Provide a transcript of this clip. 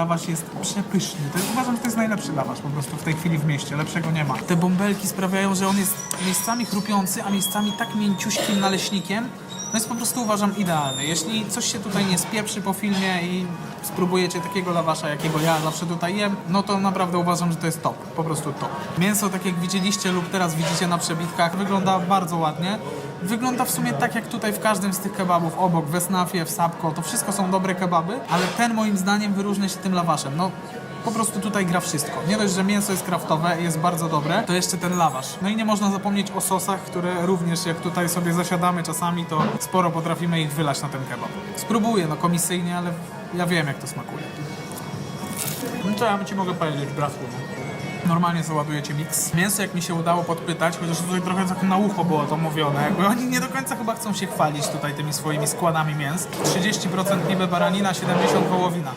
Lawasz jest przepyszny. To jest, uważam, że to jest najlepszy lawasz po prostu w tej chwili w mieście. Lepszego nie ma. Te bąbelki sprawiają, że on jest miejscami chrupiący, a miejscami tak mięciuśkim naleśnikiem. No jest po prostu uważam idealny. Jeśli coś się tutaj nie spieprzy po filmie i spróbujecie takiego lawasza, jakiego ja zawsze tutaj jem, no to naprawdę uważam, że to jest top. Po prostu top. Mięso, tak jak widzieliście lub teraz widzicie na przebitkach, wygląda bardzo ładnie. Wygląda w sumie tak jak tutaj w każdym z tych kebabów obok, w Esnafie, w Sapko, to wszystko są dobre kebaby, ale ten moim zdaniem wyróżnia się tym lawaszem. No po prostu tutaj gra wszystko. Nie dość, że mięso jest kraftowe, jest bardzo dobre, to jeszcze ten lawasz. No i nie można zapomnieć o sosach, które również jak tutaj sobie zasiadamy czasami, to sporo potrafimy ich wylać na ten kebab. Spróbuję, no komisyjnie, ale ja wiem jak to smakuje. No co ja ci mogę powiedzieć, bratku? No. Normalnie załadujecie miks. Mięso jak mi się udało podpytać, chociaż tutaj trochę tak na ucho było to mówione, jakby oni nie do końca chyba chcą się chwalić tutaj tymi swoimi składami mięs. 30% niby baranina, 70% wołowina.